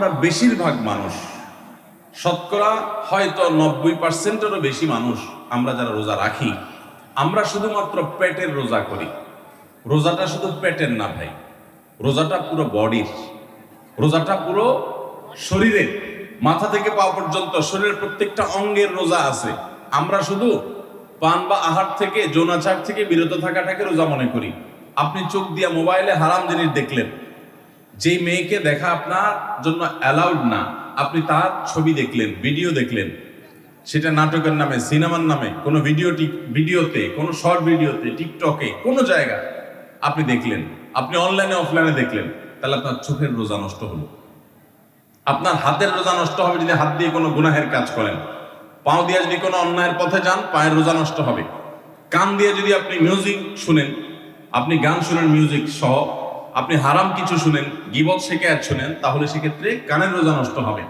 আমরা বেশিরভাগ মানুষ, শতকরা হয়তো নব্বই পার্সেন্টেরও বেশি মানুষ আমরা যারা রোজা রাখি, আমরা শুধুমাত্র পেটের রোজা করি। রোজাটা শুধু পেটের না ভাই, রোজাটা পুরো বডির, রোজাটা পুরো শরীরের, মাথা থেকে পা পর্যন্ত শরীরের প্রত্যেকটা অঙ্গের রোজা আছে। আমরা শুধু পান বা আহার থেকে, যৌনাচার থেকে বিরত থাকাটাকে রোজা মনে করি। আপনি চোখ দিয়ে মোবাইলে হারাম জিনিস দেখলেন যেই মেয়েকে দেখা আপনার জন্য অ্যালাউড না, আপনি তার ছবি দেখলেন ভিডিও দেখলেন। সেটা নাটকের নামে, সিনেমার নামে, কোনো ভিডিও ভিডিওতে কোনো শর্ট ভিডিওতে টিকটকে কোনো জায়গা আপনি দেখলেন। আপনি অনলাইনে অফলাইনে দেখলেন। তাহলে আপনার চোখের রোজা নষ্ট হলো। আপনার হাতের রোজা নষ্ট হবে যদি হাত দিয়ে কোনো গুনাহের কাজ করেন। পাও দিয়ে যদি কোনো অন্যায়ের পথে যান, পায়ের রোজা নষ্ট হবে। কান দিয়ে যদি আপনি মিউজিক শুনেন, আপনি গান শুনেন মিউজিক সহ আপনি হারাম কিছু শুনেন, গিবত শেখায়াত শুনেন, তাহলে সেক্ষেত্রে কানের রোজা নষ্ট হবে।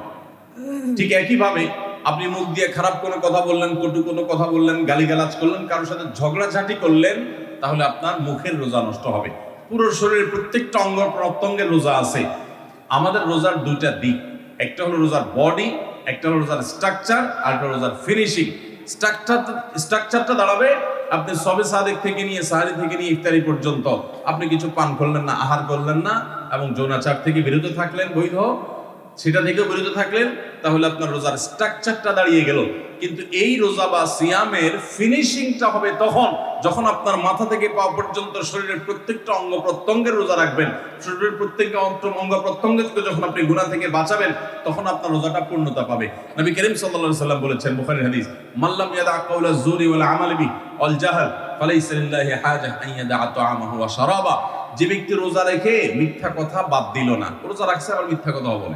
ঠিক একইভাবে আপনি মুখ দিয়ে খারাপ কোনো কথা বললেন, কটু কোনো কথা বললেন, গালিগালাজ করলেন, কারোর সাথে ঝগড়াঝাটি করলেন, তাহলে আপনার মুখের রোজা নষ্ট হবে। পুরো শরীরের প্রত্যেকটা অঙ্গ প্রত্যঙ্গের রোজা আছে। আমাদের রোজার দুইটা দিক। একটা হলো রোজার বডি, একটা হলো রোজার স্ট্রাকচার, আর একটা রোজার ফিনিশিং। স্ট্রাকচার স্ট্রাকচারটা দাঁড়াবে আপনি সবে সাদেক থেকে নিয়ে, সাহারি থেকে নিয়ে ইফতারি পর্যন্ত আপনি কিছু পান করলেন না, আহার করলেন না এবং যৌনাচার থেকে বিরত থাকলেন, বৈধ? সেটা থেকেও বিরত থাকলেন? তাহলে আপনার রোজার স্ট্রাকচারটা দাঁড়িয়ে গেল। কিন্তু এই রোজা বা সিয়ামের ফিনিশিংটা হবে তখন, যখন আপনার মাথা থেকে পা পর্যন্ত শরীরের প্রত্যেকটা অঙ্গ প্রত্যঙ্গের রোজা রাখবেন। শরীরের প্রত্যেকটা অঙ্গ- প্রত্যঙ্গকে যখন আপনি গুণা থেকে বাঁচাবেন, তখন আপনার রোজাটা পূর্ণতা পাবে। নবী করিম সাল্লাল্লাহু সাল্লাম বলেছেন বুখারীর হাদিস মাল্লাম ইয়াদা কাউলা জুরি ওয়াল আমাল বি ওয়াল জাহাল, ফালাইসা লিল্লাহি হাজা আন ইয়াদা তাআমাহু ওয়া শারাবা। যে ব্যক্তি রোজা রেখে মিথ্যা কথা বাদ দিল না রোজা রাখছে, আবার মিথ্যা কথা বলে।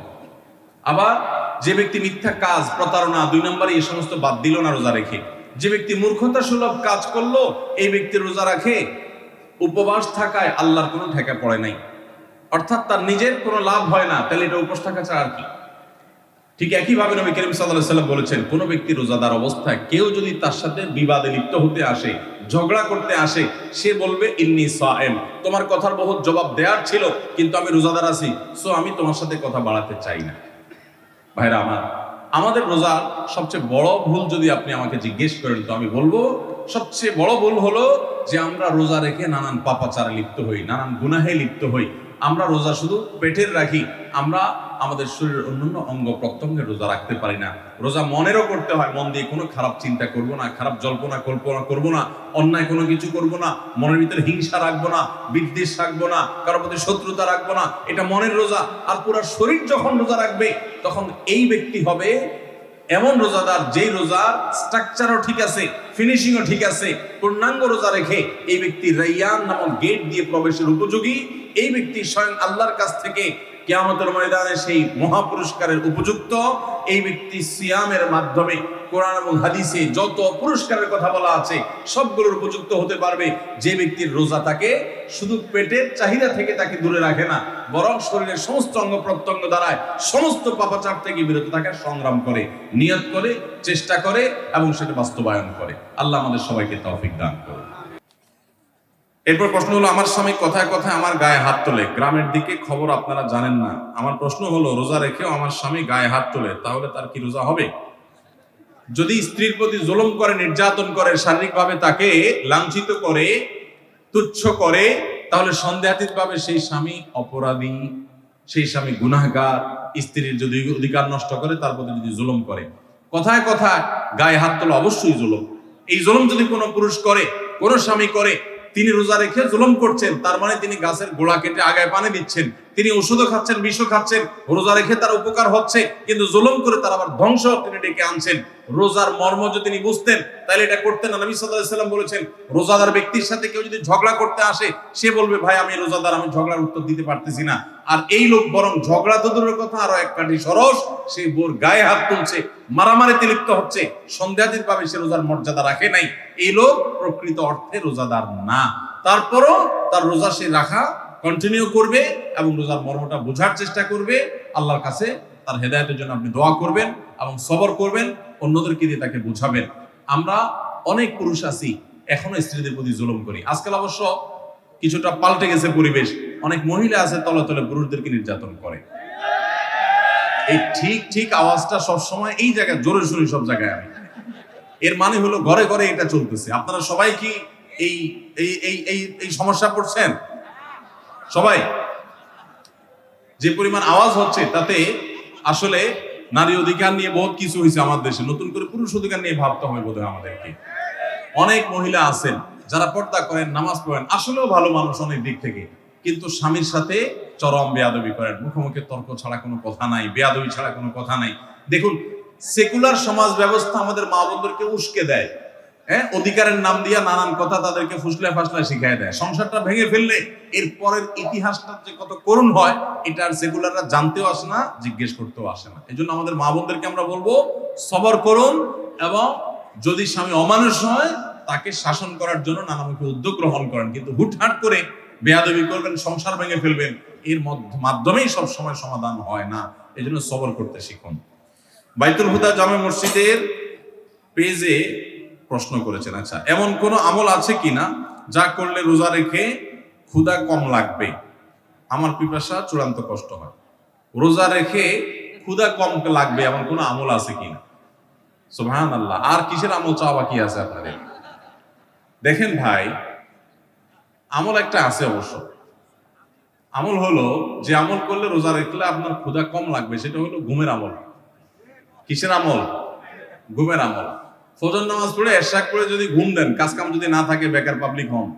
আবার যে ব্যক্তি মিথ্যা কাজ, প্রতারণা, দুই নম্বরে এই সমস্ত বাদ দিল না রোজা রেখে। যে ব্যক্তি মূর্খতা সুলভ কাজ করল, এই ব্যক্তি রোজা রাখে। উপবাস থাকায় আল্লাহর কোনো ঠেকা পড়ে নাই। অর্থাৎ তার নিজের কোনো লাভ হয় না, তাহলে এটা উপোস থাকা ছাড়া আর কি? ঠিক একইভাবে নবী করিম সাল্লাল্লাহু সাল্লাম বলেছেন, কোন ব্যক্তি রোজাদার অবস্থায় কেউ যদি তার সাথে বিবাদে লিপ্ত হতে আসে, ঝগড়া করতে আসে, সে বলবে, ইন্নি সায়েম। তোমার কথার বহুত জবাব দেওয়ার ছিল, কিন্তু আমি রোজাদার আছি, সো আমি তোমার সাথে কথা বাড়াতে চাই না। ভাইরা, আমার, আমাদের রোজার সবচেয়ে বড় ভুল যদি আপনি আমাকে জিজ্ঞেস করেন, তো আমি বলব, সবচেয়ে বড় ভুল হলো যে আমরা রোজা রেখে নানান পাপাচারে লিপ্ত হই, নানান গুনাহে লিপ্ত হই। আমরা রোজা শুধু পেটের রাখি, আমরা আমাদের শরীরের অন্যান্য অঙ্গ প্রত্যঙ্গে রোজা রাখতে পারি না। রোজা মনেরও করতে হয়, মন দিয়ে কোনো খারাপ চিন্তা করব না, খারাপ জল্পনা, কল্পনা করব না, অন্যায় কোনো কিছু করব না, মনের ভিতরে হিংসা রাখব না, বিদ্বেষ রাখব না, কারোর প্রতি শত্রুতা রাখব না, এটা মনের রোজা। আর পুরো শরীর যখন রোজা রাখবে, তখন এই ব্যক্তি হবে এমন রোজাদার যেই রোজার স্ট্রাকচারও ঠিক আছে, ফিনিশিংও ঠিক আছে, পূর্ণাঙ্গ রোজা রেখে এই ব্যক্তি রাইয়ান নামক গেট দিয়ে প্রবেশের উপযোগী। এই ব্যক্তি স্বয়ং আল্লাহর কাছ থেকে কিয়ামতের ময়দানে সেই মহাপুরস্কারের উপযুক্ত এই ব্যক্তি সিয়ামের মাধ্যমে কোরআন এবং হাদিসে যত পুরস্কারের কথা বলা আছে, সবগুলোর উপযুক্ত হতে পারবে। যে ব্যক্তির রোজা তাকে শুধু পেটের চাহিদা থেকে তাকে দূরে রাখে না, বরং শরীরের সমস্ত অঙ্গ প্রত্যঙ্গ দ্বারায় সমস্ত পাপাচার থেকে বিরত থাকার সংগ্রাম করে, নিয়ত করে, চেষ্টা করে এবং সেটা বাস্তবায়ন করে। আল্লাহ আমাদের সবাইকে তৌফিক দান করে এরপর প্রশ্ন হলো, আমার স্বামী কথায় কথায় আমার গায়ে হাত তোলে। গ্রামের দিকে খবর আপনারা জানেন না। আমার প্রশ্ন হলো, রোজা রেখেও আমার স্বামী গায়ে হাত তোলে, তাহলে তার কি রোজা হবে? যদি স্ত্রীর প্রতি জুলুম করে, নির্যাতন করে, শারীরিকভাবে তাকে লাঞ্ছিত করে, তুচ্ছ করে, তাহলে সন্দেহাতীত ভাবে সেই স্বামী অপরাধী, সেই স্বামী গুনাহগার, স্ত্রীর যদি অধিকার নষ্ট করে, তার প্রতি যদি জুলুম করে। কথায় কথায় গায়ে হাত তোলা অবশ্যই জুলুম। এই জুলুম যদি কোনো পুরুষ করে, কোনো স্বামী করে তিনি রোজা রেখে জুলম করছেন তার মানে তিনি গাছের গোড়া কেটে আগায় পানি দিচ্ছেন। তিনি ওষুধও খাচ্ছেন, বিষও খাচ্ছেন, রোজা রেখে তার উপকার হচ্ছে, কিন্তু জুলুম করে তার আবার ধ্বংস তিনি ডেকে আনছেন। রোজার মর্ম যদি তিনি বুঝতেন, তাহলে এটা করতেন না। নবী সাল্লাল্লাহু আলাইহি সাল্লাম বলেছেন, রোজাদার ব্যক্তির সাথে কেউ যদি ঝগড়া করতে আসে, সে বলবে, ভাই, আমি রোজাদার, আমি ঝগড়ার উত্তর দিতে পারতেছি না। আর এই লোক বরং ঝগড়া তো দূরের কথা, আরও এক কাঠি সরস, সে বোর গায়ে হাত তুলছে, মারামারিতে লিপ্ত হচ্ছে সন্দেহাতীত ভাবে সে রোজার মর্যাদা রাখে নাই। এই লোক প্রকৃত অর্থে রোজাদার না। তারপরও তার রোজা সে রাখা কন্টিনিউ করবে এবং রোজার মর্মটা বোঝার চেষ্টা করবে, আল্লাহর কাছে তার হেদায়তের জন্য আপনি দোয়া করবেন এবং সবর করবেন, অন্যদেরকে দিয়ে তাকে বোঝাবেন। আমরা অনেক পুরুষ আছি, এখনও স্ত্রীদের প্রতি জুলুম করি। আজকাল অবশ্য কিছুটা পাল্টে গেছে পরিবেশ। অনেক মহিলা আছে তলে তলে পুরুষদেরকে নির্যাতন করে। এই ঠিক ঠিক আওয়াজটা সব সময় এই জায়গায় জোরে শুনি সব জায়গায় আমি এর মানে হলো ঘরে ঘরে এটা চলতেছে। আপনারা সবাই কি এই এই এই এই সমস্যা পড়ছেন? সবাই, যে পরিমাণ আওয়াজ হচ্ছে তাতে আসলে নারী অধিকার নিয়ে বহুত কিছু হয়েছে আমাদের দেশে। নতুন করে পুরুষ অধিকার নিয়ে ভাবতে হবে বোধহয় আমাদেরকে। অনেক মহিলা আছেন, যারা পর্দা করেন, নামাজ পড়েন, আসলেও ভালো মানুষ অনেক দিক থেকে। কিন্তু স্বামীর সাথে চরম বেয়াদবি করেন। মুখোমুখি তর্ক ছাড়া কোনো কথা নাই, বেয়াদবি ছাড়া কোনো কথা নাই। দেখুন, সেকুলার সমাজ ব্যবস্থা আমাদের মা বোনদেরকে উস্কে দেয়। হ্যাঁ? অধিকারের নাম দিয়া নানান কথা তাদেরকে ফুসলে ফাসলা শিখাই দেয়। সংসারটা ভেঙে ফেললে এর পরের ইতিহাসটা যে কত করুণ হয়, এটা আর সেকুলাররা জানতেও আসে না, জিজ্ঞেস করতেও আসে না। এই জন্য আমাদের মা বোনদেরকে আমরা বলব, সবর করুন এবং যদি স্বামী অমানুষ হয়, তাকে শাসন করার জন্য নানামুখী উদ্যোগ গ্রহণ করেন। কিন্তু হুটহাট করে বেয়াদবি করবেন, সংসার ভেঙে ফেলবেন, এর মাধ্যমেই সব সময় সমাধান হয় না। এই জন্য সবর করতে শিখুন। বাইতুল হুদা জামে মসজিদের পেজে প্রশ্ন করেছেন আচ্ছা এমন কোন আমল আছে কিনা যা করলে রোজা রেখে ক্ষুধা কম লাগবে? আমার পিপাসা চূড়ান্ত কষ্ট হয়। রোজা রেখে ক্ষুধা কম লাগবে এমন কোন আমল আছে কিনা? সুবহান আল্লাহ আর কিসের আমল চাওয়া বাকি আছে আপনাদের? দেখেন ভাই, আমল একটা আছে অবশ্য। আমল হলো যে আমল করলে রোজা রাখলে আপনার ক্ষুধা কম লাগবে, সেটা হলো ঘুমের আমল। কিসের আমল? ঘুমের আমল। ফজর নামাজ পড়ে এরশাক করে যদি ঘুম দেন কাজ কাম যদি না থাকে, বেকার পাবলিক হন।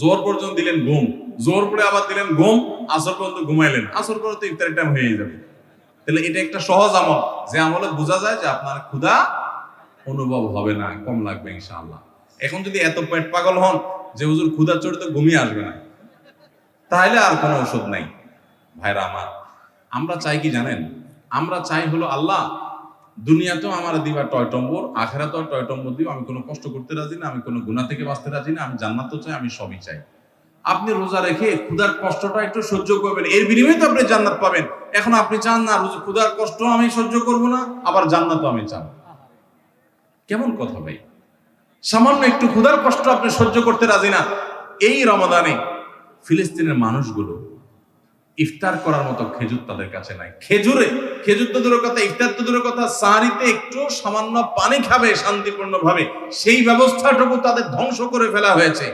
জোর পর্যন্ত দিলেন ঘুম জোর পরে আবার দিলেন ঘুম, আসর পর্যন্ত ঘুমাইলেন। আসর পরে তো ইফতারের টাইম হয়ে যাবে। তাহলে এটা একটা সহজ আমল। যে আমলে বোঝা যায় যে আপনার ক্ষুধা অনুভব হবে না, কম লাগবে ইনশাআল্লাহ। এখন যদি এত পেট পাগল হন যে হুজুর ক্ষুধা চড়ে তো ঘুমিয়ে আসবে না। তাহলে আর কোনো ওষুধ নাই। ভাইরা আমার, আমরা চাই কি জানেন? আমরা চাই হলো আল্লাহ দুনিয়াতেও আমার দিবা টয়টম্বর আখেরাতেও টয়টম্বর দিব, আমি কোনো কষ্ট করতে রাজি না, আমি কোনো গুণা থেকে বাঁচতে রাজি না, আমি জান্নাত চাই, আমি সবই চাই। আপনি রোজা রেখে ক্ষুধার কষ্টটা একটু সহ্য করবেন, এর বিনিময়ে তো আপনি জান্নাত পাবেন। এখন আপনি চান না, রোজা- ক্ষুধার কষ্ট আমি সহ্য করব না, আবার জান্নাতও আমি চান। কেমন কথা ভাই? সামান্য একটু ক্ষুধার কষ্ট আপনি সহ্য করতে রাজি না। এই রমাদানে ফিলিস্তিনের মানুষগুলো ইফতার করার মতো খেজুর তাদের কাছে নাই। খেজুরে, খেজুর তো দূরের কথা, ইফতার তো দূরের কথা সাহারিতে একটু সামান্য পানি খাবে শান্তিপূর্ণ ভাবে সেই ব্যবস্থাটুকু তাদের ধ্বংস করে ফেলা হয়েছে।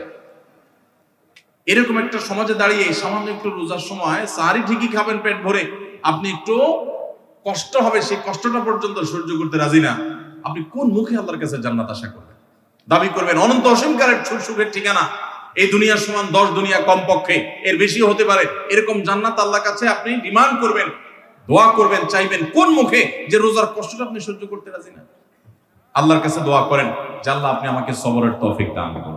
এরকম একটা সমাজে দাঁড়িয়ে সামান্য একটু রোজার সময় সাহারি ঠিকই খাবেন পেট ভরে, আপনি একটু কষ্ট হবে, সেই কষ্টটা পর্যন্ত সহ্য করতে রাজি না। আপনি কোন মুখে আল্লাহর কাছে জান্নাত আশা করবেন? দাবি করবেন, অনন্ত অসীমকারের সুখ সুখের ঠিকানা। এই দুনিয়ার সমান দশ দুনিয়া কমপক্ষে। এর বেশি হতে পারে। এরকম জান্নাত আল্লাহর কাছে আপনি ডিমান্ড করবেন, দোয়া করবেন, চাইবেন কোন মুখে যে রোজার কষ্টটা আপনি সহ্য করতে রাজি না? আল্লাহর কাছে দোয়া করেন, যে আল্লাহ আপনি আমাকে সবরের তৌফিক দান করুন।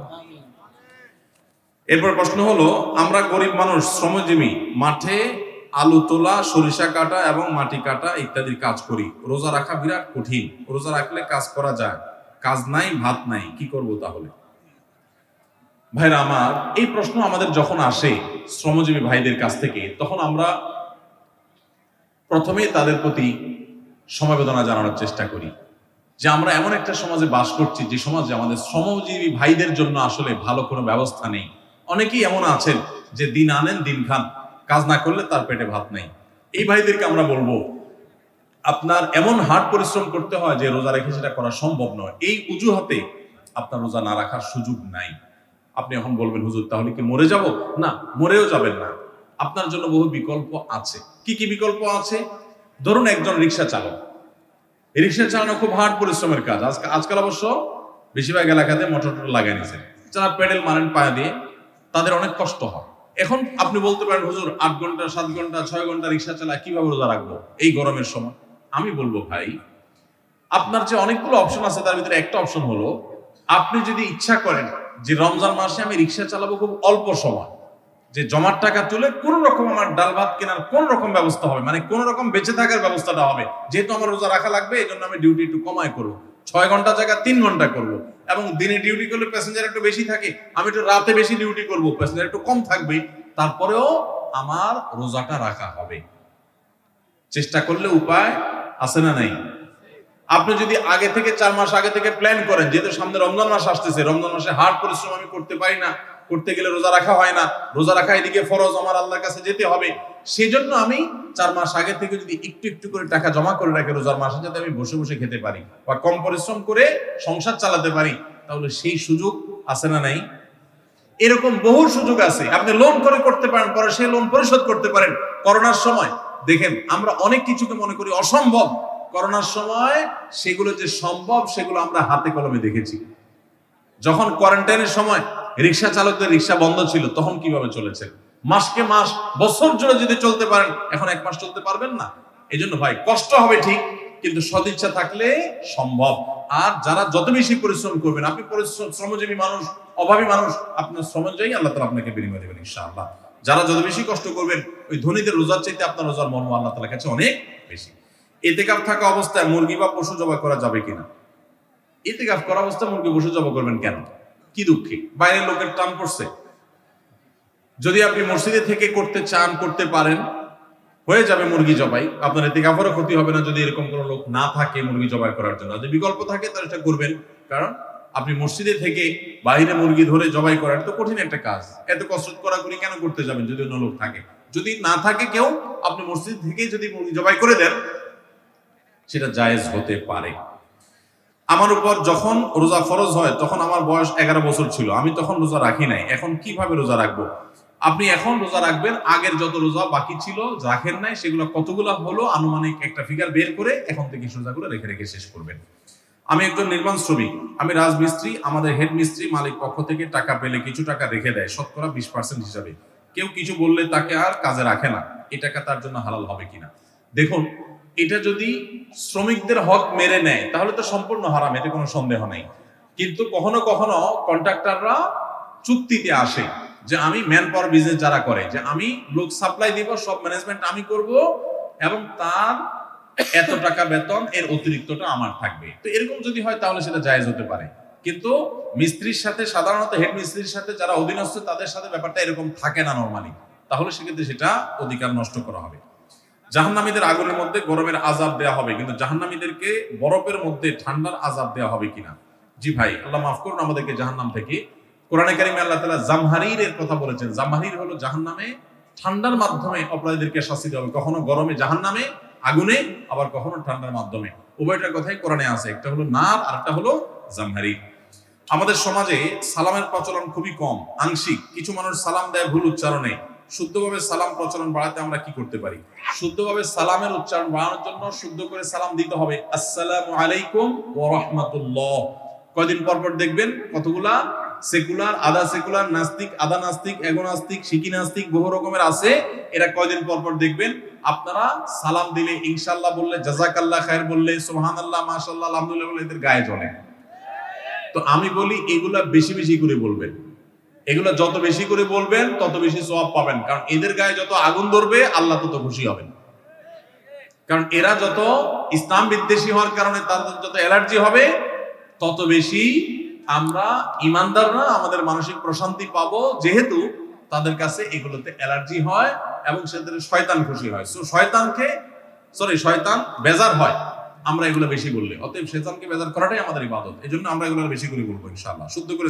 এরপর প্রশ্ন হলো, আমরা গরিব মানুষ, শ্রমজীবী, মাঠে আলু তোলা, সরিষা কাটা এবং মাটি কাটা ইত্যাদির কাজ করি। রোজা রাখা বিরাট কঠিন। রোজা রাখলে কাজ করা যায়। কাজ নাই, ভাত নাই, কি করব তাহলে? ভাইরা, আমার এই প্রশ্ন আমাদের যখন আসে শ্রমজীবী ভাইদের কাছ থেকে, তখন আমরা প্রথমে তাদের প্রতি সমবেদনা জানানোর চেষ্টা করি যে আমরা এমন একটা সমাজে বাস করছি, যে সমাজে আমাদের শ্রমজীবী ভাইদের জন্য আসলে ভালো কোনো ব্যবস্থা নেই। অনেকেই এমন আছেন যে দিন আনেন, দিন খান, কাজ না করলে তার পেটে ভাত নেই। এই ভাইদেরকে আমরা বলব, আপনার এমন হার্ড পরিশ্রম করতে হয় যে রোজা রেখে সেটা করা সম্ভব নয়। এই অজুহাতে আপনার রোজা না রাখার সুযোগ নাই। আপনি এখন বলবেন, হুজুর, তাহলে কি মরে যাব? না, মরেও যাবেন না। আপনার জন্য বহু বিকল্প আছে। কি কি বিকল্প আছে? ধরুন একজন রিক্সা চালক। রিক্সা চালানো খুব হার্ড পরিশ্রমের কাজ। আজকাল আজকাল অবশ্য বেশিরভাগ এলাকাতে মোটর লাগাই নিছে যারা পেডেল মারেন পায়ে দিয়ে, তাদের অনেক কষ্ট হয়। এখন আপনি বলতে পারেন, হুজুর, আট ঘণ্টা, সাত ঘণ্টা, ছয় ঘণ্টা রিক্সা চালায়, কীভাবে রোজা রাখব? এই গরমের সময়। আমি বলব, ভাই, আপনার যে অনেকগুলো অপশন আছে, তার ভিতরে একটা অপশন হলো, আপনি যদি ইচ্ছা করেন যে রমজান মাসে আমি রিক্সা চালাবো খুব অল্প সময়। যে জমার টাকা তুলে কোন রকম আমার ডাল ভাত কেনার কোন রকম ব্যবস্থা হবে? মানে কোন রকম বেঁচে থাকার ব্যবস্থাটা হবে। যেহেতু আমার রোজা রাখা লাগবে এই জন্য আমি ডিউটি একটু কমায় করব। ছয় ঘণ্টা জায়গা, তিন ঘণ্টা করব। এবং দিনে ডিউটি করলে প্যাসেঞ্জার একটু বেশি থাকে। আমি একটু রাতে বেশি ডিউটি করব প্যাসেঞ্জার একটু কম থাকবে তারপরেও আমার রোজাটা রাখা হবে। চেষ্টা করলে উপায় আছে না নাই? আপনি যদি আগে থেকে চার মাস আগে থেকে প্ল্যান করেন, যেহেতু সামনে রমজান মাস আসতেছে, রমজান মাসে হার্ড পরিশ্রম আমি করতে পারি না, করতে গেলে রোজা রাখা হয় না, রোজা রাখা এদিকে ফরজ, আমার আল্লাহর কাছে যেতে হবে। সেজন্য আমি চার মাস আগে থেকে যদি একটু একটু করে টাকা জমা করে রাখি রোজার মাসে যাতে আমি বসে বসে খেতে পারি বা কম পরিশ্রম করে সংসার চালাতে পারি, তাহলে সেই সুযোগ আছে না নাই? এরকম বহু সুযোগ আছে। আপনি লোন করে করতে পারেন, পরে সেই লোন পরিশোধ করতে পারেন। করোনার সময়, দেখেন, আমরা অনেক কিছুকে মনে করি অসম্ভব। করোনার সময় সেগুলো যে সম্ভব, সেগুলো আমরা হাতে কলমে দেখেছি। যখন কোয়ারেন্টাইনের সময় রিক্সা চালকদের রিক্সা বন্ধ ছিল, তখন কীভাবে চলেছে মাসকে মাস, বছর জুড়ে যদি চলতে পারেন, এখন এক মাস চলতে পারবেন না। এই জন্য ভাই, কষ্ট হবে ঠিক, কিন্তু সদিচ্ছা থাকলে সম্ভব। আর যারা যত বেশি পরিশ্রম করবেন, আপনি পরিশ্রম, শ্রমজীবী মানুষ, অভাবী মানুষ, আপনার শ্রম অনুযায়ী আল্লাহ তালা আপনাকে বিনিময় দেবেন, ইনশাআল্লাহ। যারা যত বেশি কষ্ট করবেন, ওই ধনীদের রোজার চাইতে আপনার রোজার মর্ম আল্লাহ তালার কাছে অনেক বেশি। এতেকাপ থাকা অবস্থায় মুরগি বা পশু জবাই করা যাবে কিনা? ইতিকাফ করা অবস্থা মুরগি বসে জবা করবেন কেন? কি দুঃখে? বাইরের লোকের টান পড়ছে। যদি আপনি মসজিদে থেকে করতে চান, করতে পারেন, হয়ে যাবে মুরগি জবাই। আপনার ইতিকাফেরও ক্ষতি হবে না যদি এরকম কোনো লোক না থাকে মুরগি জবাই করার জন্য। যদি বিকল্প থাকে, তাহলে এটা করবেন। কারণ আপনি মসজিদে থেকে বাইরে মুরগি ধরে জবাই করার তো কঠিন একটা কাজ। এত কসরত করা করি কেন করতে যাবেন যদি অন্য লোক থাকে? যদি না থাকে কেউ, আপনি মসজিদ থেকেই যদি মুরগি জবাই করে দেন সেটা জায়েজ হতে পারে। আমার উপর যখন রোজা ফরজ হয়, তখন আমার বয়স এগারো বছর ছিল। আমি তখন রোজা রাখি নাই। এখন কীভাবে রোজা রাখব? আপনি এখন রোজা রাখবেন। আগের যত রোজা বাকি ছিল, রাখেন নাই, সেগুলো কতগুলো হলো, আনুমানিক একটা ফিগার বের করে এখন থেকে রোজাগুলো রেখে রেখে শেষ করবেন। আমি একজন নির্মাণ শ্রমিক। আমি রাজমিস্ত্রি, আমাদের হেড মিস্ত্রি মালিক পক্ষ থেকে টাকা পেলে কিছু টাকা রেখে দেয়, শতকরা বিশ পার্সেন্ট হিসাবে। কেউ কিছু বললে তাকে আর কাজে রাখে না। এই টাকা তার জন্য হালাল হবে কিনা? দেখুন এটা যদি শ্রমিকদের হক মেরে নেয়, তাহলে তো সম্পূর্ণ হারাম, এতে কোনো সন্দেহ নেই। কিন্তু কখনো কখনো কন্ট্রাক্টররা চুক্তিতে আসে যে আমি ম্যান পাওয়ার বিজনেস যারা করে, যে আমি লোক সাপ্লাই দিব, সব ম্যানেজমেন্ট আমি করব, এবং তার এত টাকা বেতন, এর অতিরিক্তটা আমার থাকবে। তো এরকম যদি হয়, তাহলে সেটা জায়েজ হতে পারে। কিন্তু মিস্ত্রির সাথে, সাধারণত হেড মিস্ত্রির সাথে যারা অধীনস্থ, তাদের সাথে ব্যাপারটা এরকম থাকে না নর্মালি তাহলে সেক্ষেত্রে সেটা অধিকার নষ্ট করা হবে। জাহান্নামীদের আগুনের মধ্যে গরমের আজাব দেওয়া হবে, কিন্তু জাহান্নামীদেরকে বরফের মধ্যে ঠান্ডার আজাব দেওয়া হবে কিনা? জি ভাই, আল্লাহ মাফ করুন, আমাদেরকে জাহান্নাম থেকে। কোরআনে কারিমে আল্লাহ তাআলা জামহারিরের কথা বলেছেন। জামহারির হলো জাহান্নামে ঠান্ডার মাধ্যমে অপরাধীদেরকে শাস্তি দেওয়া হবে। কখনো গরমে জাহান্নামে, আগুনে, আবার কখনো ঠান্ডার মাধ্যমে। উভয়টার কথাই কোরআনে আছে। একটা হলো নার আর একটা হলো জামহারির আমাদের সমাজে সালামের প্রচলন খুবই কম, আংশিক। কিছু মানুষ সালাম দেয় ভুল উচ্চারণে। শুদ্ধভাবে সালাম প্রচলন বাড়াতে আমরা কি করতে পারি? শুদ্ধভাবে সালামের উচ্চারণ বাড়ানোর জন্য শুদ্ধ করে সালাম দিতে হবে। আসসালামু আলাইকুম ওয়া রাহমাতুল্লাহ। কয়দিন পর পর দেখবেন কতগুলা? সেকুলার, আধা সেকুলার, নাস্তিক, আধা নাস্তিক, এগো নাস্তিক শিকি নাস্তিক, বহু রকমের আছে। এরা কয়দিন পর পর দেখবেন আপনারা সালাম দিলে ইনশাল্লাহ বললে, জাজাকাল্লাহ খায়ের বললে, সুবহানাল্লাহ, মাশাআল্লাহ, আলহামদুলিল্লাহ বলে এদের গায়ে জ্বলে। তো আমি বলি এগুলা বেশি বেশি করে বলবেন। এগুলো যত বেশি করে বলবেন, তত বেশি সওয়াব পাবেন। কারণ এদের গায়ে যত আগুন ধরবে, আল্লাহ তত খুশি হবেন। কারণ এরা যত ইসলাম বিদ্বেষী হওয়ার কারণে তাদের যত অ্যালার্জি হবে, তত বেশি আমরা ইমানদাররা আমাদের মানসিক প্রশান্তি পাবো। যেহেতু তাদের কাছে এগুলোতে অ্যালার্জি হয় এবং সেদের শয়তান খুশি হয়। সো শয়তানকে সরি শয়তান বেজার হয়। আমরা এগুলো বেশি বললে। অতএব শয়তানকে বেজার করাটাই আমাদের ইবাদত। এই জন্য আমরা এগুলো বেশি করে বলব ইনশাআল্লাহ। শুদ্ধ করে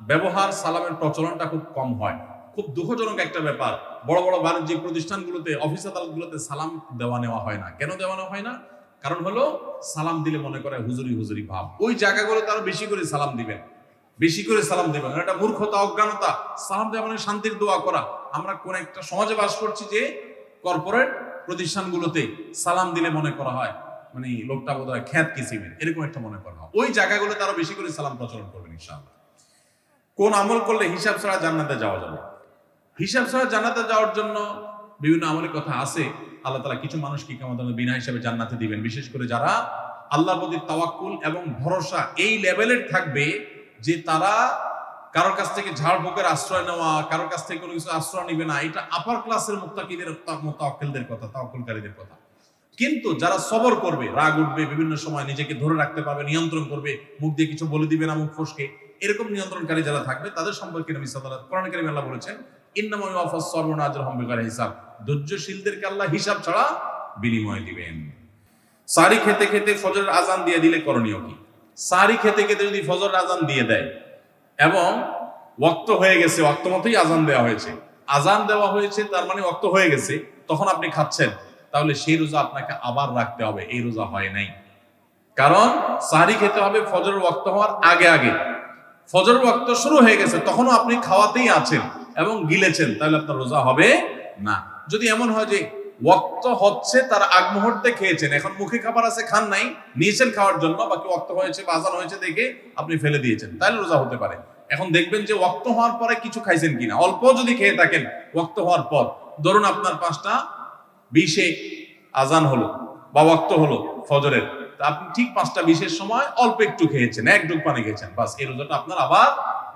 ব্যবহার, সালামের প্রচলনটা খুব কম হয়। খুব দুঃখজনক একটা ব্যাপার। বড় বড় বাণিজ্যিক প্রতিষ্ঠানগুলোতে অফিস আদালতগুলোতে সালাম দেওয়া নেওয়া হয় না। কেন দেওয়া নেওয়া হয় না? কারণ হলো, সালাম দিলে মনে করে হুজুরি হুজুরি ভাব। ওই জায়গাগুলোতে আরও বেশি করে সালাম দিবেন। বেশি করে সালাম দিবেন। এটা মূর্খতা, অজ্ঞানতা। সালাম দেওয়া মানে শান্তির দোয়া করা। আমরা কোন একটা সমাজে বাস করছি যে কর্পোরেট প্রতিষ্ঠানগুলোতে সালাম দিলে মনে করা হয় মানে লোকটা বোধ হয় খ্যাত কিসিমের, এরকম একটা মনে করা হয়। ওই জায়গাগুলোতে আরও বেশি করে সালাম প্রচলন করবেন, ইনশাআল্লাহ। কোন আমল করলে হিসাব ছাড়া জান্নাতে যাওয়া যাবে? হিসাব ছাড়া জান্নাতে যাওয়ার জন্য বিভিন্ন আমলের কথা আছে। আল্লাহ তালা কিছু মানুষকে কেমন বিনা হিসাবে জান্নাতে দিবেন। বিশেষ করে যারা আল্লাহর প্রতি তাওয়াক্কুল এবং ভরসা এই লেভেলের থাকবে যে তারা কারোর কাছ থেকে ঝাড় ফুকের আশ্রয় নেওয়া, কারোর কাছ থেকে কোনো কিছু আশ্রয় নিবে না, এটা আপার ক্লাসের মুক্তাকিদের মোতাক্কেলদের কথা, তাওয়াক্কুলকারীদের কথা। কিন্তু যারা সবর করবে, রাগ উঠবে, বিভিন্ন সময় নিজেকে ধরে রাখতে পারবে, নিয়ন্ত্রণ করবে, মুখ দিয়ে কিছু বলে দিবে না, মুখ ফসকে এরকম নিয়ন্ত্রণকারী যারা থাকবে, তাদের সম্পর্কে নবী সাল্লাল্লাহু কোরআন কারীমে আল্লাহ বলেছেন, ইন্নামা ইউফাস সাবরুনা আজর হাম বিগার হিসাব। ধৈর্যশীলদেরকে আল্লাহ হিসাব ছাড়া বিনিময় দিবেন। সারি খেতে খেতে ফজরের আজান দিয়ে দিলে করণীয় কি? সারি খেতে খেতে যদি ফজরের আজান দিয়ে দেয়, এবং ওয়াক্ত হয়ে গেছে, ওয়াক্ত মতোই আজান দেওয়া হয়েছে, আজান দেওয়া হয়েছে, তার মানে ওয়াক্ত হয়ে গেছে, তখন আপনি খাচ্ছেন, তাহলে সেই রোজা আপনাকে আবার রাখতে হবে, এই রোজা হয় নাই। কারণ সারি খেতে হবে ফজর ওয়াক্ত হওয়ার আগে আগে। ফজর ওয়াক্ত শুরু হয়ে গেছে, তখনও আপনি খাওয়াতেই আছেন এবং গিলেছেন, তাহলে আপনার রোজা হবে না। যদি এমন হয় যে ওয়াক্ত হচ্ছে, তার আগ মুহূর্তে খেয়েছেন, এখন মুখে খাবার আছে, খান নাই, নিয়েছেন খাওয়ার জন্য, বাকি ওয়াক্ত হয়েছে, বা আজান হয়েছে দেখে আপনি ফেলে দিয়েছেন, তাহলে রোজা হতে পারে। এখন দেখবেন যে ওয়াক্ত হওয়ার পরে কিছু খাইছেন কিনা, অল্প যদি খেয়ে থাকেন, ওয়াক্ত হওয়ার পর, ধরুন আপনার পাঁচটা বিশে আজান হলো, বা ওয়াক্ত হলো ফজরের আপনি ঠিক পাঁচটা বিশের সময় অল্প একটু খেয়েছেন, এক ডুব পানি খেয়েছেন, বাস এই রোজাটা আপনার আবার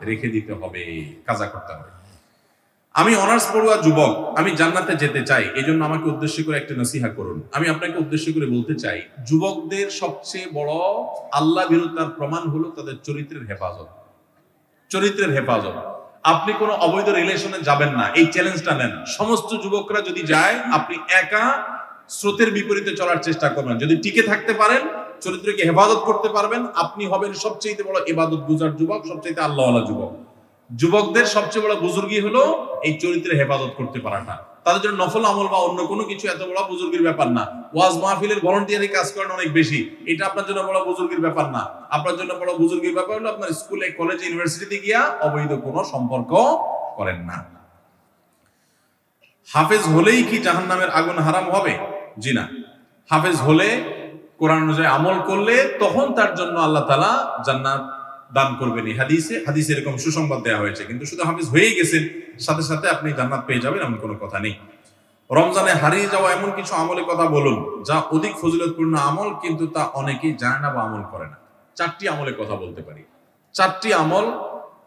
রেখে দিতে হবে, কাজা করতে হবে। আমি অনার্স পড়ুয়া যুবক, আমি জান্নাতে যেতে চাই এই জন্য আমাকে উদ্দেশ্য করে একটা নসিহা করুন। আমি আপনাকে উদ্দেশ্য করে বলতে চাই, যুবকদের সবচেয়ে বড় আল্লাহ বিরুদ্ধার প্রমাণ হলো তাদের চরিত্রের হেফাজত। চরিত্রের হেফাজত। আপনি কোনো অবৈধ রিলেশনে যাবেন না, এই চ্যালেঞ্জটা নেন। সমস্ত যুবকরা যদি যায়, আপনি একা স্রোতের বিপরীতে চলার চেষ্টা করবেন। যদি টিকে থাকতে পারেন, চরিত্রকে হেফাজত করতে পারবেন, আপনি হবেন সবচেয়ে বড় ইবাদত গুজার যুবক সবচেয়ে আল্লাহওয়ালা যুবক। যুবকদের সবচেয়ে বড় বুজুর্গি হলো এই চরিত্রের হেফাজত করতে পারাটা। তাদের জন্য নফল আমল বা অন্য কোনো কিছু এত বড় বুজুর্গের ব্যাপার না। ওয়াজ মাহফিলের ভলান্টিয়ারি কাজ করেন অনেক বেশি। এটা আপনার জন্য বড় বুজুর্গের ব্যাপার না। আপনার জন্য বড় বুজুর্গের ব্যাপার হলো আপনার স্কুলে, কলেজে, ইউনিভার্সিটিতে গিয়া অবৈধ কোনো সম্পর্ক করেন না। হাফেজ হলেই কি জাহান্নামের আগুন হারাম হবে? জি না। হাফেজ হলে, কোরআন অনুযায়ী আমল করলে তখন তার জন্য আল্লাহ তালা জান্নাত দান করবেন হাদিসে হাদিসে এরকম সুসংবাদ দেওয়া হয়েছে। কিন্তু শুধু হাফিজ হয়েই গেছেন, সাথে সাথে আপনি জান্নাত পেয়ে যাবেন এমন কোনো কথা নেই। রমজানে হারিয়ে যাওয়া এমন কিছু আমলের কথা বলুন, যা অধিক ফজিলতপূর্ণ আমল, কিন্তু তা অনেকেই জানে না বা আমল করে না। চারটি আমলের কথা বলতে পারি। চারটি আমল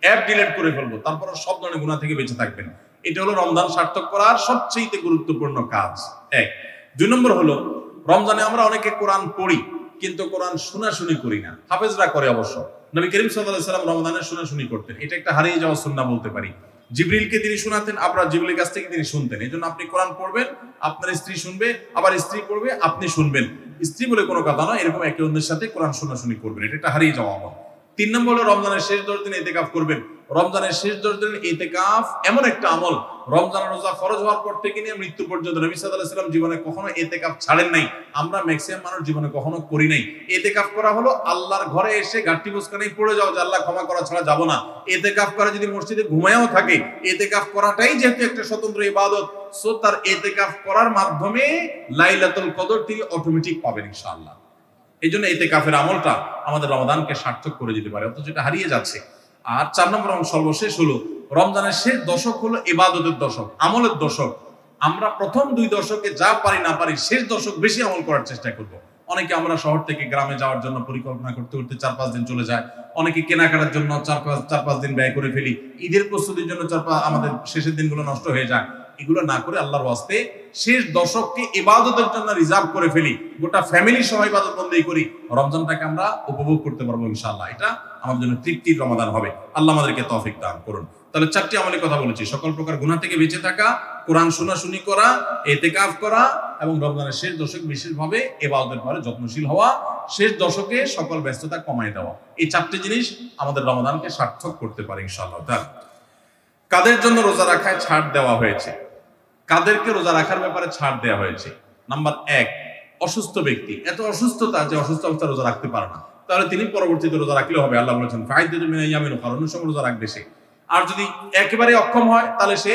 অ্যাপ ডিলিট করে ফেলব, তারপর সব ধরনের গুণা থেকে বেঁচে থাকবেন এটা হলো রমজান সার্থক করার সবচেয়ে গুরুত্বপূর্ণ কাজ। এক। দুই নম্বর হলো, রমজানে আমরা অনেকে কোরআন পড়ি, কিন্তু কোরআন শোনাশুনি করি না। হাফেজরা করে অবশ্য। নবী করিম সাল্লাহ সাল্লাম রমজানের শোনাশুনি করতেন। এটা একটা হারিয়ে যাওয়া সুন্না বলতে পারি। জিবরিলকে তিনি শোনাতেন আপনার জিবরিলের কাছ থেকে তিনি শুনতেন। এই জন্য আপনি কোরআন পড়বেন, আপনার স্ত্রী শুনবে, আবার স্ত্রী পড়বে, আপনি শুনবেন। স্ত্রী বলে কোনো কথা নয়, এরকম একে অন্যের সাথে কোরআন শোনাশুনি করবেন। এটা একটা হারিয়ে যাওয়া আমল। তিন নম্বর হলো রমজানের শেষ দশ দিন এতেকাফ করবেন। রমজানের শেষ দশ দিন এতেকাফ এমন একটা আমল। রমজান রোজা ফরজ হওয়ার পর থেকে নিয়ে মৃত্যু পর্যন্ত নবী সাল্লাল্লাহু সাল্লাম জীবনে কখনো এতেকাফ ছাড়েন নাই। আমরা ম্যাক্সিমাম মানুষ জীবনে কখনো করি নাই। এতেকাফ করা হলো আল্লাহর ঘরে এসে গাঠটি মুস্কানেই পড়ে যাও যে আল্লাহ ক্ষমা করা ছাড়া যাব না। এতেকাফ করা যদি মসজিদে ঘুমায়ও থাকে এতেকাফ করাটাই যেহেতু একটা স্বতন্ত্র ইবাদত সো তার এতেকাফ করার মাধ্যমে লাইলাতুল কদর তিনি অটোমেটিক পাবেন ইনশাআল্লাহ। এই জন্য এতে কাফের আমলটা আমাদের রমাদানকে সার্থক করে দিতে পারে, অথচ এটা হারিয়ে যাচ্ছে। আর চার নম্বর অংশ সর্বশেষ হলো, রমজানের শেষ দশক হলো ইবাদতের দশক, আমলের দশক। আমরা প্রথম দুই দশকে যা পারি না পারি, শেষ দশক বেশি আমল করার চেষ্টা করব। অনেকে আমরা শহর থেকে গ্রামে যাওয়ার জন্য পরিকল্পনা করতে করতে চার পাঁচ দিন চলে যায়। অনেকে কেনাকাটার জন্য চার পাঁচ চার পাঁচ দিন ব্যয় করে ফেলি। ঈদের প্রস্তুতির জন্য চার পাঁচ, আমাদের শেষের দিনগুলো নষ্ট হয়ে যায়। এগুলো না করে আল্লাহর ওয়াস্তে শেষ দশককে ইবাদতের জন্য রিজার্ভ করে ফেলি। গোটা ফ্যামিলি সহ ইবাদত বন্দেই করি। রমজানটাকে আমরা উপভোগ করতে পারব ইনশাআল্লাহ। এটা আমাদের জন্য তৃপ্তির রমাদান হবে। আল্লাহ আমাদেরকে তৌফিক দান করুন। তাহলে চারটি আমলের কথা বলেছি। সকল প্রকার গুনাহ থেকে বেঁচে থাকা, কোরআন শোনাশুনি করা, এতেকাফ করা এবং রমজানের শেষ দশক বিশেষভাবে এবাদতের পরে যত্নশীল হওয়া, শেষ দশকে সকল ব্যস্ততা কমায় দেওয়া। এই চারটি জিনিস আমাদের রমাদানকে সার্থক করতে পারে ইনশাআল্লাহ। তাআলা কাদের জন্য রোজা রাখায় ছাড় দেওয়া হয়েছে? কাদেরকে রোজা রাখার ব্যাপারে ছাড় দেওয়া হয়েছে। নাম্বার এক, অসুস্থ ব্যক্তি। এত অসুস্থতা যে অসুস্থ অবস্থা রোজা রাখতে পারে না। তাহলে তিনি পরবর্তীতে রোজা রাখলেও হবে। আল্লাহ বলেছেন মিনাইয়ামিন অন্য সময় রোজা রাখবে সে। আর যদি একেবারে অক্ষম হয়, তাহলে সে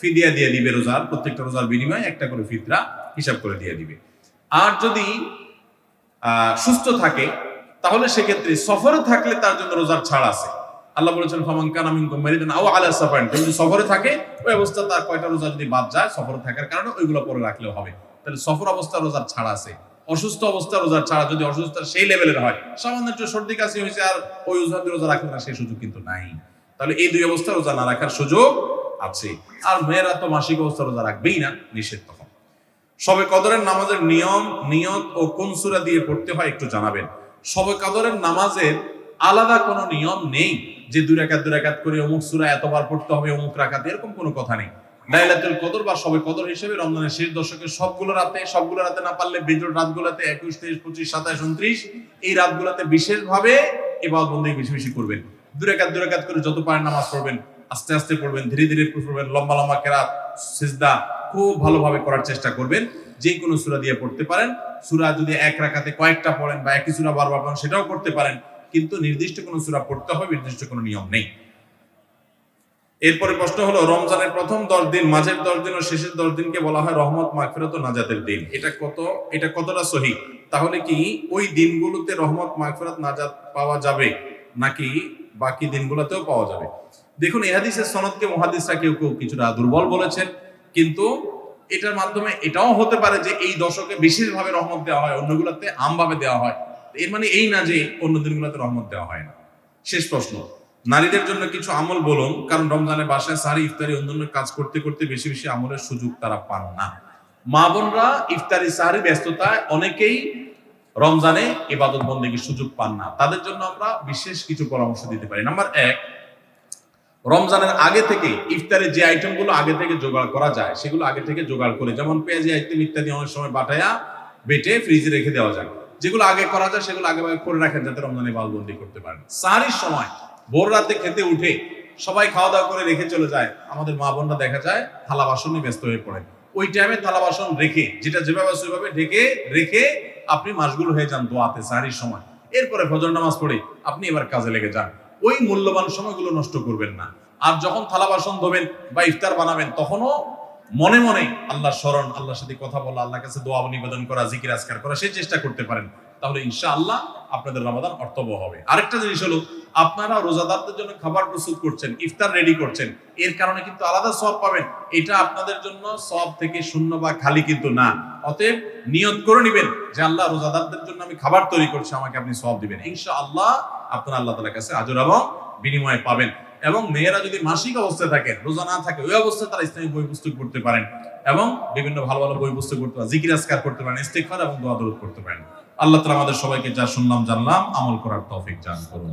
ফিদিয়া দিয়ে দিবে রোজার, প্রত্যেকটা রোজার বিনিময়ে একটা করে ফিতরা হিসাব করে দিয়ে দিবে। আর যদি সুস্থ থাকে, তাহলে সেক্ষেত্রে সফরে থাকলে তার জন্য রোজার ছাড় আছে। আল্লাহ বলেছেন, ফামান কানা মিনকুম মারিদান আও আলা সাফারিন। কেউ যদি সফরে থাকে, ওই অবস্থা তার কয়টা রোজা যদি বাদ যায়, সফরে থাকার কারণে ওইগুলো পরে রাখলেও হবে। তাহলে সফর অবস্থা রোজার ছাড় আছে। অসুস্থ অবস্থা রোজার ছাড়া, যদি অসুস্থতা সেই লেভেলের হয়, সামান্য একটু সর্দি কাশি হয়েছে আর ওই অজুহাতে রোজা রাখবে না, সেই সুযোগ কিন্তু নাই। তাহলে এই দুই অবস্থা রোজা না রাখার সুযোগ আছে। আর মেয়েরা তো মাসিক অবস্থা রোজা রাখবেই না, নিষেধ তখন। সবে কদরের নামাজের নিয়ম, নিয়ত ও কোন সূরা দিয়ে পড়তে হয় একটু জানাবেন। সবে কদরের নামাজের আলাদা কোনো নিয়ম নেই যে দুই রাকাত দুই রাকাত করে অমুক সুরা এতবার পড়তে হবে, অমুক রাকাত, এরকম কোনো কথা নেই। লাইলাতুল কদর বা সবে কদর হিসেবে রমজানের শেষ দশকের সবগুলো রাতে সবগুলো রাতে না পারলে বিজোড় রাতগুলোতে একুশ, তেইশ, পঁচিশ, সাতাশ, উনত্রিশ, এই রাতগুলোতে বিশেষভাবে এবার বন্দি বেশি বেশি করবেন। দুরাকাত দুরাকাত করে যত পারেন নামাজ পড়বেন, আস্তে আস্তে পড়বেন, ধীরে ধীরে পড়বেন, লম্বা লম্বা কেরাত, সিজদা খুব ভালোভাবে করার চেষ্টা করবেন। যে কোনো সূরা দিয়ে পড়তে পারেন। সুরা যদি এক রাকাতে কয়েকটা পড়েন বা একই সূরা বারবার পড়েন, সেটাও করতে পারেন। কিন্তু নির্দিষ্ট কোনো সূরা পড়তে হবে, নির্দিষ্ট কোনো নিয়ম নেই। এরপরে প্রশ্ন হলো, রমজানের প্রথম দশ দিন, মাঝের দশ দিন ও শেষের দশ দিনকে বলা হয় রহমত, মাগফিরাত নাজাতের দিন। এটা কত, এটা কতটা সহি? তাহলে কি ওই দিনগুলোতে রহমত, মাগফিরাত, নাজাত পাওয়া যাবে নাকি বাকি দিনগুলোতেও পাওয়া যাবে? দেখুন এই হাদিসের সনদকে মহাদিসরা কেউ কেউ কিছুটা দুর্বল বলেছেন, কিন্তু এটার মাধ্যমে এটাও হতে পারে যে এই দশকে বিশেষভাবে রহমত দেওয়া হয়, অন্যগুলোতে আমভাবে দেওয়া হয়। এর মানে এই না যে অন্য দিনগুলোতে রহমত দেওয়া হয় না। শেষ প্রশ্ন, নারীদের জন্য কিছু আমল বলুন, কারণ রমজানের বাসায় সারি, ইফতারি, অন্যান্য কাজ করতে করতে বেশি বেশি আমলের সুযোগ তারা পান না। মা বোনরা ইফতারি, সারি, ব্যস্ততায় অনেকেই রমজানে ইবাদত বন্দেগীর সুযোগ পান না। তাদের জন্য আমরা বিশেষ কিছু পরামর্শ দিতে পারি। নাম্বার এক, রমজানের আগে থেকে ইফতারের যে আইটেমগুলো আগে থেকে জোগাড় করা যায়, সেগুলো আগে থেকে জোগাড় করে, যেমন পেঁয়াজি, আইটেম ইত্যাদি অনেক সময় বাটায়া বেটে ফ্রিজে রেখে দেওয়া যায় যেগুলো আগে করা যায়, সেগুলো আগে করে রাখেন যাতে রমজানে বালবন্দি করতে পারেন। সারির সময় ভোর রাতে খেতে উঠে সবাই খাওয়া দাওয়া করে রেখে চলে যায়, আমাদের মা বোনরা দেখা যায় থালা বাসন ব্যস্ত হয়ে পড়ে। ওই টাইমে থালা বাসন রেখে, যেটা যেভাবে সেভাবে ঢেকে রেখে আপনি মাসগুলো হয়ে যান দোয়াতে সারির সময়। এরপরে ফজর নামাজ পড়ে আপনি এবার কাজে লেগে যান। ওই মূল্যবান সময়গুলো নষ্ট করবেন না। আর যখন থালা বাসন ধোবেন বা ইফতার বানাবেন, তখনও মনে মনে আল্লাহর স্মরণ, আল্লাহর সাথে কথা বলা, আল্লাহর কাছে দোয়া, নিবেদন করা, জিকির, আজকার করা, সেই চেষ্টা করতে পারেন। তাহলে ইনশাআল্লাহ আপনাদের রমাদান অর্থবহ হবে। আরেকটা জিনিস হলো, আপনারা রোজাদারদের জন্য খাবার প্রস্তুত করছেন, ইফতার রেডি করছেন, এর কারণে কিন্তু আলাদা সব পাবেন। এটা আপনাদের জন্য সব থেকে শূন্য বা খালি কিন্তু না। অতএব নিয়ত করে নিবেন যে আল্লাহ রোজাদারদের জন্য আমি খাবার তৈরি করছি, আমাকে আপনি সব দিবেন। ইনশাআল্লাহ আপনারা আল্লাহ তালার কাছে আজর এবং বিনিময়ে পাবেন। এবং মেয়েরা যদি মাসিক অবস্থায় থাকেন রোজা না থাকে, ওই অবস্থায় তারা ইসলামিক বই পুস্তক পড়তে পারেন এবং বিভিন্ন ভালো ভালো বই পুস্তক করতে পারেন, জিকির আসকার করতে পারেন ইস্তেকফার এবং দোয়া দরুদ করতে পারেন। আল্লাহ তালা আমাদের সবাইকে যা শুনলাম, জানলাম, আমল করার তৌফিক জান করুন।